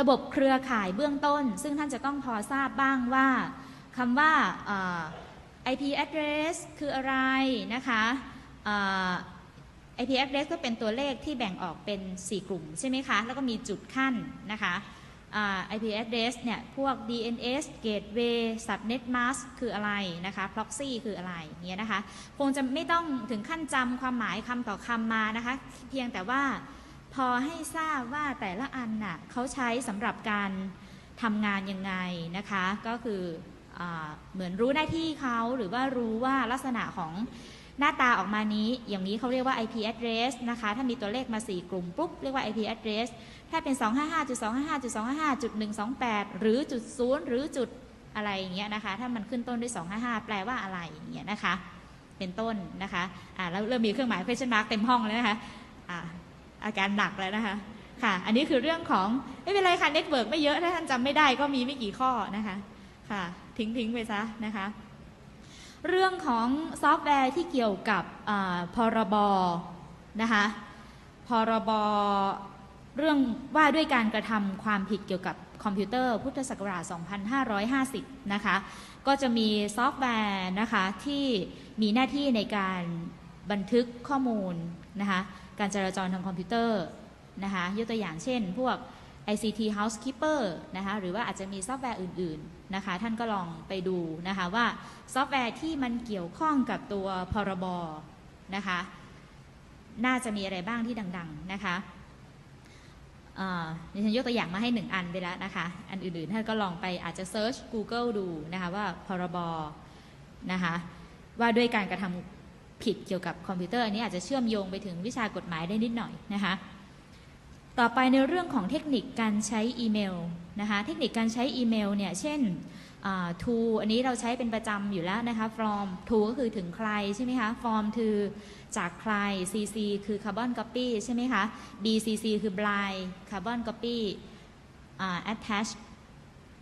ระบบเครือข่ายเบื้องต้น ซึ่งท่านจะต้องพอทราบบ้างว่าคำว่า IP address คืออะไรนะคะเอ่อ IP address ก็เป็นตัวเลขที่แบ่งออกเป็น 4 กลุ่มใช่ไหมคะ แล้วก็มีจุดขั้นนะคะอ่า IP address เนี่ยพวก DNS gateway subnet mask คืออะไรนะคะ proxy คืออะไรเงี้ยนะคะ คงจะไม่ต้องถึงขั้นจำความหมายคำต่อคำมานะคะ เพียงแต่ว่า พอให้ทราบว่าแต่ละอันน่ะเขาใช้สำหรับการทำงานยังไงนะคะ ก็คืออเหมือนรู้หน้าที่เขาหรือว่ารู้ว่าลักษณะของหน้าตาออกมานี้ อย่างนี้เขาเรียกว่า IP address นะคะ ถ้ามีตัวเลขมา 4 กลุ่มปุ๊บ เรียกว่า IP address ถ้าเป็น 255.255.255.128 หรือจุดศูนย์หรือจุดอะไรอย่างเงี้ยนะคะ ถ้ามันขึ้นต้นด้วย 255 แปลว่าอะไรอย่างเงี้ยนะคะ เป็นต้นนะคะ อ่าแล้วเริ่มมีเครื่องหมาย question mark เต็มห้องแล้วนะคะ อ่า อาการหนักแล้วนะคะค่ะ อันนี้คือเรื่องของไม่เป็นไรค่ะเน็ตเวิร์กไม่เยอะถ้าท่านจำไม่ได้ก็มีไม่กี่ข้อนะคะค่ะ ทิ้งทิ้งไปซะนะคะ เรื่องของซอฟต์แวร์ที่เกี่ยวกับพรบนะคะพรบเรื่องว่าด้วยการกระทำความผิดเกี่ยวกับคอมพิวเตอร์พุทธศักราช 2550 นะคะ ก็จะมีซอฟต์แวร์นะคะที่มีหน้าที่ในการบันทึกข้อมูลนะคะ การจราจรทางคอมพิวเตอร์นะคะยกตัวอย่างเช่น พวก ICT Housekeeper นะคะหรือว่าอาจจะมีซอฟต์แวร์อื่นๆนะคะท่านก็ลองไปดูนะคะว่าซอฟต์แวร์ที่มันเกี่ยวข้องกับตัวพรบนะคะน่าจะมีอะไรบ้างที่ดังๆนะคะดิฉันยกตัวอย่างมาให้หนึ่งอันไปแล้วนะคะ อันอื่นๆ ท่านก็ลองไปอาจจะ search Google ดูนะคะว่าพรบนะคะว่าด้วยการกระทำ ผิดเกี่ยวกับคอมพิวเตอร์อันนี้อาจจะเชื่อมโยงไปถึงวิชากฎหมายได้นิดหน่อยนะคะต่อไปในเรื่องของเทคนิคการใช้อีเมลนะคะเทคนิคการใช้อีเมลเนี่ยเช่น to อันนี้เราใช้เป็นประจำอยู่แล้วนะคะ from to ก็คือถึงใครใช่ไหมคะ from to จากใคร cc คือ carbon copy ใช่ไหมคะ bcc คือ blind carbon copy attach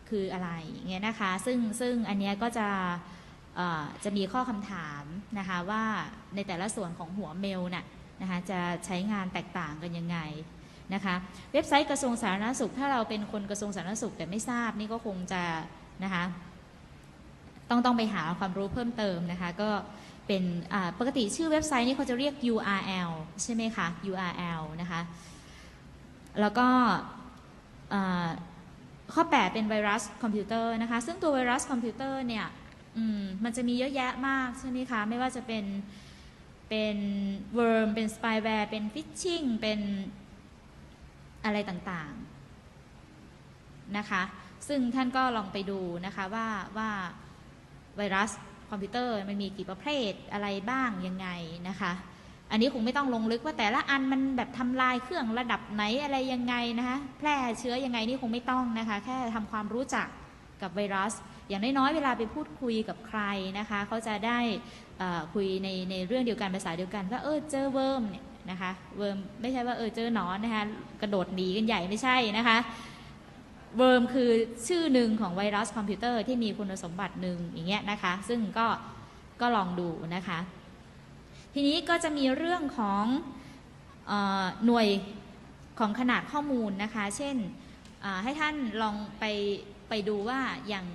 คืออะไรอย่างเงี้ยนะคะ ซึ่งซึ่งอันเนี้ยก็จะ จะมีข้อคำถามนะคะว่าในแต่ละส่วนของหัวเมลน่ะนะคะจะใช้งานแตกต่างกันยังไงนะคะเว็บไซต์กระทรวงสาธารณสุข ถ้าเราเป็นคนกระทรวงสาธารณสุขแต่ไม่ทราบนี่ก็คงจะนะคะต้องต้องไปหาความรู้เพิ่มเติมนะคะก็เป็นปกติชื่อเว็บไซต์นี่เขาจะเรียก URL ใช่ไหมคะ URL นะคะแล้วก็ข้อ 8 เป็นไวรัสคอมพิวเตอร์นะคะซึ่งตัวไวรัสคอมพิวเตอร์เนี่ย อืมมันจะมีเยอะแยะมากใช่ไหมคะ ไม่ว่าจะเป็นเป็นเวิร์มเป็นสปายแวร์เป็นฟิชชิงเป็นอะไรต่างๆนะคะ ซึ่งท่านก็ลองไปดูนะคะว่าว่าไวรัสคอมพิวเตอร์มันมีกี่ประเภทอะไรบ้างยังไงนะคะ อันนี้คงไม่ต้องลงลึกว่าแต่ละอันมันแบบทำลายเครื่องระดับไหนอะไรยังไงนะคะ แพร่เชื้อยังไงนี่คงไม่ต้องนะคะ แค่ทำความรู้จักกับไวรัส อย่างน้อยๆ เวลาไปพูดคุยกับใครนะคะเขาจะได้คุยในในเรื่องเดียวกันภาษาเดียวกันว่าเออเจอเวิร์มเนี่ยนะคะเวิร์มไม่ใช่ว่าเออเจอหนอนนะคะกระโดดหนีกันใหญ่ไม่ใช่นะคะเวิร์มคือชื่อหนึ่งของไวรัสคอมพิวเตอร์ที่มีคุณสมบัติหนึ่งอย่างเงี้ยนะคะ ซึ่งก็ก็ลองดูนะคะ ทีนี้ก็จะมีเรื่องของออหน่วยของขนาดข้อมูลนะคะ เช่นให้ท่านลองไปไปดูว่าอย่าง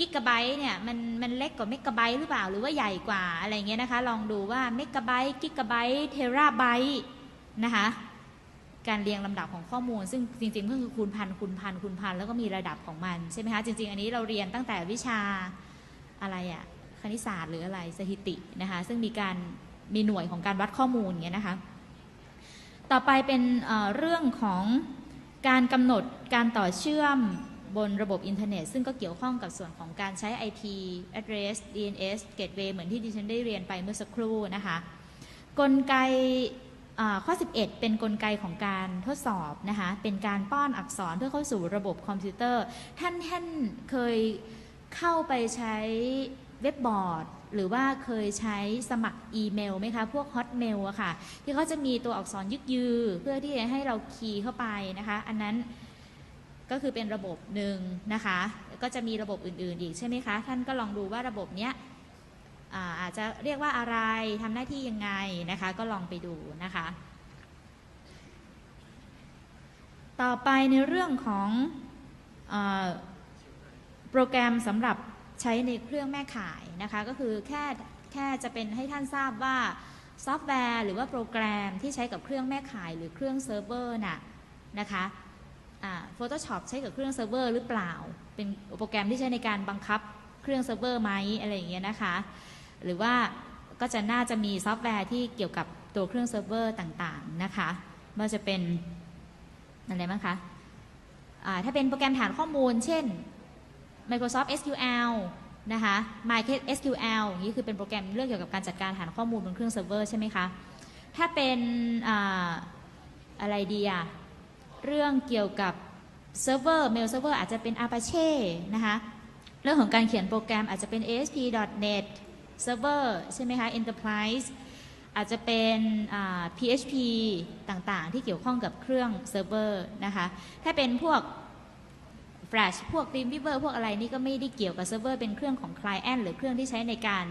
กิกะไบต์เนี่ยมันมันเล็กกว่าเมกะไบต์หรือเปล่าหรือว่าใหญ่กว่าอะไรเงี้ยนะคะ ลองดูว่าเมกะไบต์กิกะไบต์เทราไบต์นะคะการเรียงลำดับของข้อมูล ซึ่งจริงๆก็คือคูณพันคูณพันคูณพันแล้วก็มีระดับของมันใช่ไหมคะจริง ๆ อันนี้เราเรียนตั้งแต่วิชาอะไรอะคณิตศาสตร์หรืออะไรสถิตินะคะซึ่งมีการมีหน่วยของการวัดข้อมูลเงี้ยนะคะต่อไปเป็นเเรื่องของการกำหนดการต่อเชื่อม บนระบบอินเทอร์เน็ต ซึ่งก็เกี่ยวข้องกับส่วนของการใช้ IP address DNS gateway เหมือนที่ดิฉันได้เรียนไปเมื่อสักครู่นะคะ กลไกอ่าข้อ 11 เป็นกลไกของการทดสอบนะคะ เป็นการป้อนอักษรเพื่อเข้าสู่ระบบคอมพิวเตอร์ ท่านท่านเคยเข้าไปใช้เว็บบอร์ด หรือว่าเคยใช้สมัครอีเมลไหมคะ พวกฮอตเมลอะค่ะ ที่เขาจะมีตัวอักษรยึกยือ เพื่อที่จะให้เราคีย์เข้าไปนะคะ อันนั้น ก็คือเป็นระบบหนึ่งนะคะ ก็จะมีระบบอื่นๆอีกใช่ไหมคะ ท่านก็ลองดูว่าระบบเนี้ยอาจจะเรียกว่าอะไรทำหน้าที่ยังไงนะคะ ก็ลองไปดูนะคะ ต่อไปในเรื่องของอโปรแกรมสำหรับใช้ในเครื่องแม่ข่ายนะคะ ก็คือแค่แค่จะเป็นให้ท่านทราบว่าซอฟต์แวร์หรือว่าโปรแกรมที่ใช้กับเครื่องแม่ข่ายหรือเครื่องเซิร์ฟเวอร์น่ะนะคะ Photoshop ใช้กับเครื่องเซิร์ฟเวอร์หรือเปล่า เป็นโปรแกรมที่ใช้ในการบังคับเครื่องเซิร์ฟเวอร์ไหมอะไรอย่างเงี้ยนะคะ หรือว่าก็จะน่าจะมีซอฟต์แวร์ที่เกี่ยวกับตัวเครื่องเซิร์ฟเวอร์ต่างๆนะคะไม่ว่าจะเป็นอะไรบ้างคะอ่าถ้าเป็นโปรแกรมฐานข้อมูล เช่น Microsoft SQL นะคะ MySQL อย่างนี้คือเป็นโปรแกรมเรื่องเกี่ยวกับการจัดการฐานข้อมูลบนเครื่องเซิร์ฟเวอร์ใช่ไหมคะ ถ้าเป็นออะไรดีอะ เรื่องเกี่ยวกับเซิร์ฟเวอร์เมลเซิร์ฟเวอร์อาจจะเป็น Apache นะคะเรื่องของการเขียนโปรแกรมอาจจะเป็น ASP.NET Server ใช่ไหมคะ Enterprise อาจจะเป็นอ่า PHP ต่างๆ ที่เกี่ยวข้องกับเครื่องเซิร์ฟเวอร์นะคะถ้าเป็นพวก Flash พวก Dreamweaver พวกอะไรนี่ก็ไม่ได้เกี่ยวกับเซิร์ฟเวอร์เป็นเครื่องของ Client หรือเครื่องที่ใช้ในการ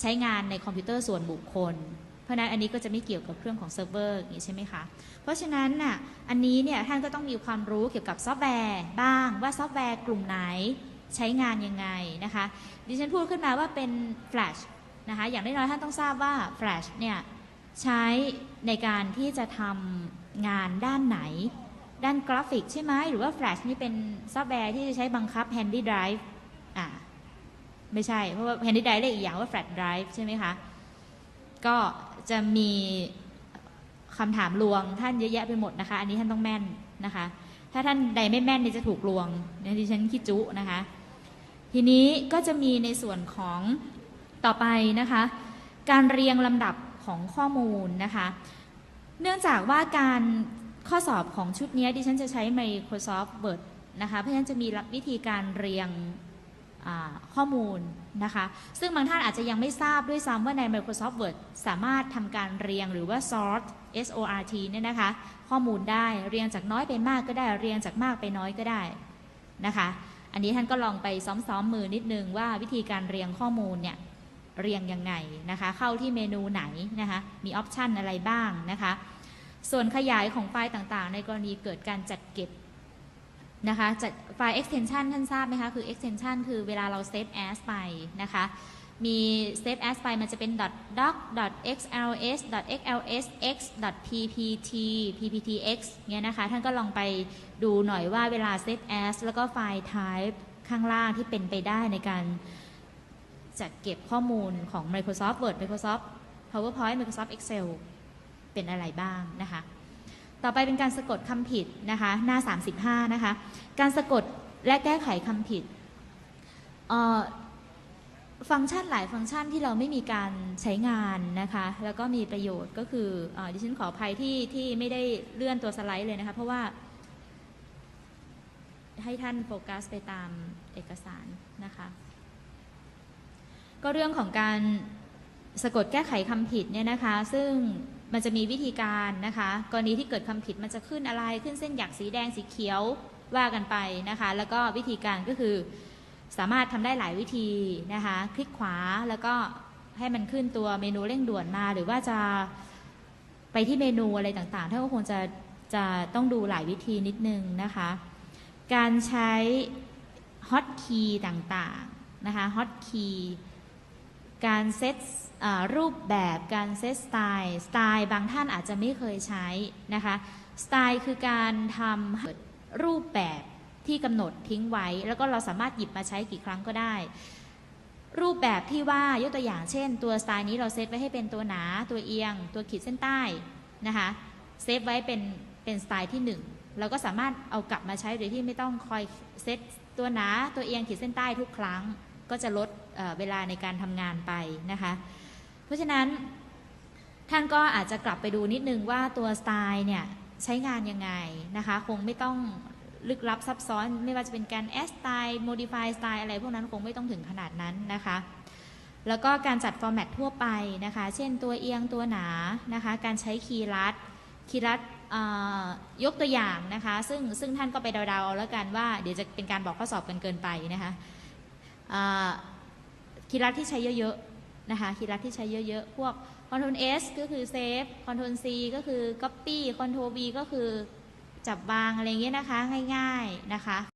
ใช้งานในคอมพิวเตอร์ส่วนบุคคล เพราะนั้นอันนี้ก็จะไม่เกี่ยวกับเครื่องของเซิร์ฟเวอร์อย่างนี้ใช่ไหมคะ เพราะฉะนั้นน่ะอันนี้เนี่ยท่านก็ต้องมีความรู้เกี่ยวกับซอฟต์แวร์บ้างว่าซอฟต์แวร์กลุ่มไหนใช้งานยังไงนะคะ ดิฉันพูดขึ้นมาว่าเป็น Flash นะคะอย่างน้อยๆท่านต้องทราบว่า Flash เนี่ยใช้ในการที่จะทำงานด้านไหน ด้านกราฟิกใช่ไหมหรือว่า Flash นี่เป็นซอฟต์แวร์ที่จะใช้บังคับ Handy Drive อ่าไม่ใช่ เพราะว่า Handy Drive เรียกอีกอย่างว่า Flash Drive ใช่ไหมคะ ก็ จะมีคำถามลวงท่านเยอะแยะไปหมดนะคะ อันนี้ท่านต้องแม่นนะคะ ถ้าท่านใดไม่แม่นนี่จะถูกลวงเนี่ยดิฉันคิดจุนะคะ ทีนี้ก็จะมีในส่วนของต่อไปนะคะ การเรียงลำดับของข้อมูลนะคะ เนื่องจากว่าการข้อสอบของชุดนี้ดิฉันจะใช้ Microsoft Word นะคะ เพราะฉะนั้นจะมีวิธีการเรียง ข้อมูลนะคะ ซึ่งบางท่านอาจจะยังไม่ทราบด้วยซ้ำว่าใน Microsoft Word สามารถทำการเรียงหรือว่า sort S O R T เนี่ยนะคะ ข้อมูลได้เรียงจากน้อยไปมากก็ได้ เรียงจากมากไปน้อยก็ได้นะคะ อันนี้ท่านก็ลองไปซ้อมๆมือนิดนึงว่าวิธีการเรียงข้อมูลเนี่ยเรียงยังไงนะคะ เข้าที่เมนูไหนนะคะ มีออปชันอะไรบ้างนะคะ ส่วนขยายของไฟล์ต่างๆ ในกรณีเกิดการจัดเก็บ นะคะจัดไฟล์ extension ท่านทราบไหมคะ คือ extension คือเวลาเรา save as ไปนะคะ มี save as ไปมันจะเป็น doc xls xls x ppt pptx เนี่ยนะคะ ท่านก็ลองไปดูหน่อยว่าเวลา save as แล้วก็ไฟล์ type ข้างล่างที่เป็นไปได้ในการจัดเก็บข้อมูลของ Microsoft Word Microsoft PowerPoint Microsoft Excel เป็นอะไรบ้างนะคะ ต่อไปเป็นการสะกดคำผิดนะคะ หน้า 35 นะคะ การสะกดและแก้ไขคำผิดฟังก์ชันหลายฟังก์ชันที่เราไม่มีการใช้งานนะคะ แล้วก็มีประโยชน์ก็คือเออดิฉันขออภัยที่ที่ไม่ได้เลื่อนตัวสไลด์เลยนะคะ เพราะว่าให้ท่านโฟกัสไปตามเอกสารนะคะ ก็เรื่องของการสะกดแก้ไขคำผิดเนี่ยนะคะ ซึ่ง มันจะมีวิธีการนะคะ กรณีที่เกิดคำผิดมันจะขึ้นอะไรขึ้นเส้นหยักสีแดงสีเขียวว่ากันไปนะคะ แล้วก็วิธีการก็คือสามารถทำได้หลายวิธีนะคะ คลิกขวาแล้วก็ให้มันขึ้นตัวเมนูเร่งด่วนมา หรือว่าจะไปที่เมนูอะไรต่างๆท่านก็คงจะจะต้องดูหลายวิธีนิดนึงนะคะ การใช้ฮอตคีย์ต่างๆนะคะฮอตคีย์ การเซตรูปแบบการเซตสไตล์สไตล์บางท่านอาจจะไม่เคยใช้นะคะสไตล์คือการทำรูปแบบที่กำหนดทิ้งไว้ แล้วก็เราสามารถหยิบมาใช้กี่ครั้งก็ได้ รูปแบบที่ว่ายกตัวอย่างเช่น ตัวสไตล์นี้เราเซตไว้ให้เป็นตัวหนาตัวเอียง ตัวขีดเส้นใต้นะคะเซฟไว้เป็นเป็นสไตล์ที่หนึ่งเราก็สามารถเอากลับมาใช้โดยที่ไม่ต้องคอยเซตตัวหนาตัวเอียงขีดเส้นใต้ทุกครั้งก็จะลด เวลาในการทำงานไปนะคะ เพราะฉะนั้นท่านก็อาจจะกลับไปดูนิดนึงว่าตัวสไตล์เนี่ยใช้งานยังไงนะคะ คงไม่ต้องลึกลับซับซ้อนไม่ว่าจะเป็นการ add style modify style อะไรพวกนั้นคงไม่ต้องถึงขนาดนั้นนะคะ แล้วก็การจัดฟอร์แมตทั่วไปนะคะ เช่นตัวเอียงตัวหนานะคะ การใช้คีย์ลัดคีย์ลัดยกตัวอย่างนะคะ ซึ่งซึ่งท่านก็ไปเดาๆเอาแล้วกันว่าเดี๋ยวจะเป็นการบอกข้อสอบกันเกินไปนะคะ คีย์ลัดที่ใช้เยอะๆนะคะคีย์ลัดที่ใช้เยอะๆ พวก Ctrl S ก็คือ Save Ctrl C ก็คือ Copy Ctrl V ก็คือจับวางอะไรเงี้ยนะคะ ง่ายๆนะคะ